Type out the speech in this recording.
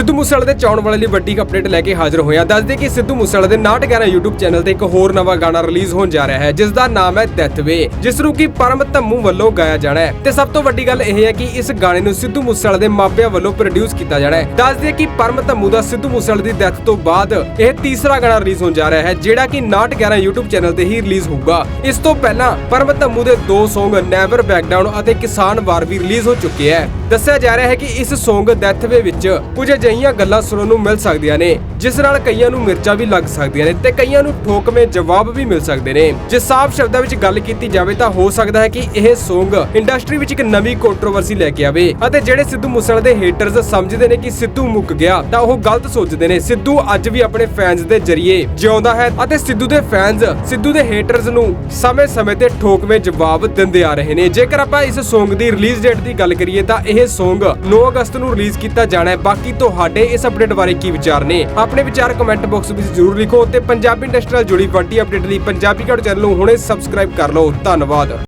ਸਿੱਧੂ ਮੂਸੇਵਾਲੇ ਦੇ ਚਾਉਣ ਵਾਲੇ ਲਈ ਵੱਡੀ ਅਪਡੇਟ ਲੈ ਕੇ ਹਾਜ਼ਰ ਹੋਇਆ। ਦੱਸਦੇ ਕਿ ਸਿੱਧੂ ਮੂਸੇਵਾਲੇ ਦੇ 911 YouTube ਚੈਨਲ ਤੇ ਇੱਕ ਹੋਰ ਨਵਾਂ ਗਾਣਾ ਰਿਲੀਜ਼ ਹੋਣ ਜਾ ਰਿਹਾ ਹੈ ਜਿਸ ਦਾ ਨਾਮ ਹੈ ਡੈਥ ਵੇ ਜਿਸ ਨੂੰ ਕਿ ਪਰਮ ਧੰਮੂ ਵੱਲੋਂ ਗਾਇਆ ਜਾਣਾ ਹੈ। ਤੇ ਸਭ ਤੋਂ ਵੱਡੀ ਗੱਲ ਇਹ ਹੈ ਕਿ ਇਸ ਗਾਣੇ ਨੂੰ ਸਿੱਧੂ ਮੂਸੇਵਾਲੇ ਦੇ ਮਾਪਿਆਂ ਵੱਲੋਂ ਪ੍ਰੋਡਿਊਸ ਕੀਤਾ ਜਾਣਾ ਹੈ। ਦੱਸਦੇ ਕਿ ਪਰਮ ਧੰਮੂ ਦਾ ਸਿੱਧੂ ਮੂਸੇਵਾਲੇ ਦੀ ਡੈਥ ਤੋਂ ਬਾਅਦ ਇਹ ਤੀਸਰਾ ਗਾਣਾ ਰਿਲੀਜ਼ ਹੋਣ ਜਾ ਰਿਹਾ ਹੈ, ਜਿਹੜਾ ਕਿ 911 YouTube ਚੈਨਲ ਤੇ ਹੀ ਰਿਲੀਜ਼ ਹੋਊਗਾ। ਇਸ ਤੋਂ ਪਹਿਲਾਂ ਪਰਮ ਧੰਮੂ ਦੇ ਦੋ ਸੌਂਗ ਨੈਵਰ ਬੈਕ ਡਾਊਨ ਅਤੇ ਕਿਸਾਨ ਵਾਰ ਵੀ ਰਿਲੀਜ਼ ਹੋ ਚੁੱਕੇ ਹੈ। ਦੱਸਿਆ ਜਾ ਰਿਹਾ ਹੈ ਕਿ ਇਸ ਸੌਂਗ ਡੈਥ ਵੇ ਵਿੱਚ ਕੁਝ ਕਈਆਂ ਗੱਲਾਂ ਸੁਣਨ ਨੂੰ ਮਿਲ ਸਕਦੀਆਂ ਨੇ। ਜਿਸ ਨਾਲ ਕਈਆਂ ਨੂੰ ਮਿਰਚਾਂ ਵੀ ਲੱਗ ਸਕਦੀਆਂ ਨੇ ਤੇ ਕਈਆਂ ਨੂੰ ਠੋਕਵੇਂ ਜਵਾਬ ਵੀ ਮਿਲ ਸਕਦੇ ਨੇ। ਜੇ ਸਾਫ਼ ਸ਼ਬਦਾਂ ਵਿੱਚ ਗੱਲ ਕੀਤੀ ਜਾਵੇ ਤਾਂ ਹੋ ਸਕਦਾ ਹੈ ਕਿ ਇਹ Song ਇੰਡਸਟਰੀ ਵਿੱਚ ਇੱਕ ਨਵੀਂ ਕੰਟਰੋਵਰਸੀ ਲੈ ਕੇ ਆਵੇ ਅਤੇ ਜਿਹੜੇ ਸਿੱਧੂ ਮੂਸੇਵਾਲੇ ਦੇ ਹੇਟਰਸ ਸਮਝਦੇ ਨੇ ਕਿ ਸਿੱਧੂ ਮੁੱਕ ਗਿਆ ਤਾਂ ਉਹ ਗਲਤ ਸੋਚਦੇ ਨੇ। ਸਿੱਧੂ ਅੱਜ ਵੀ ਆਪਣੇ ਫੈਨਸ ਦੇ ਜ਼ਰੀਏ ਜਿਉਂਦਾ ਹੈ ਅਤੇ ਸਿੱਧੂ ਦੇ ਫੈਨਸ ਸਿੱਧੂ ਦੇ ਹੇਟਰਸ ਨੂੰ ਸਮੇਂ-ਸਮੇਂ ਤੇ ਠੋਕਵੇਂ ਜਵਾਬ ਦਿੰਦੇ ਆ ਰਹੇ ਨੇ। ਜੇਕਰ ਆਪਾਂ ਇਸ Song ਦੀ ਰਿਲੀਜ਼ ਡੇਟ ਦੀ ਗੱਲ ਕਰੀਏ ਤਾਂ ਇਹ Song 9 ਅਗਸਤ ਨੂੰ ਰਿਲੀਜ਼ ਕੀਤਾ ਜਾਣਾ ਹੈ। ਬਾਕੀ ਤੁਹਾਡੇ ਇਸ ਅਪਡੇਟ ਬਾਰੇ ਕੀ ਵਿਚਾਰ ਨੇ? ਆਪਣੇ ਵਿਚਾਰ ਕਮੈਂਟ ਬਾਕਸ ਵਿੱਚ ਜ਼ਰੂਰ ਲਿਖੋ ਤੇ ਪੰਜਾਬੀ ਇੰਡਸਟਰੀ ਨਾਲ ਜੁੜੀ ਵੱਡੀ ਅਪਡੇਟ ਲਈ ਪੰਜਾਬੀ ਕਾਰਡ ਚੈਨਲ ਨੂੰ ਹੁਣੇ ਸਬਸਕ੍ਰਾਈਬ ਕਰ ਲਓ। ਧੰਨਵਾਦ।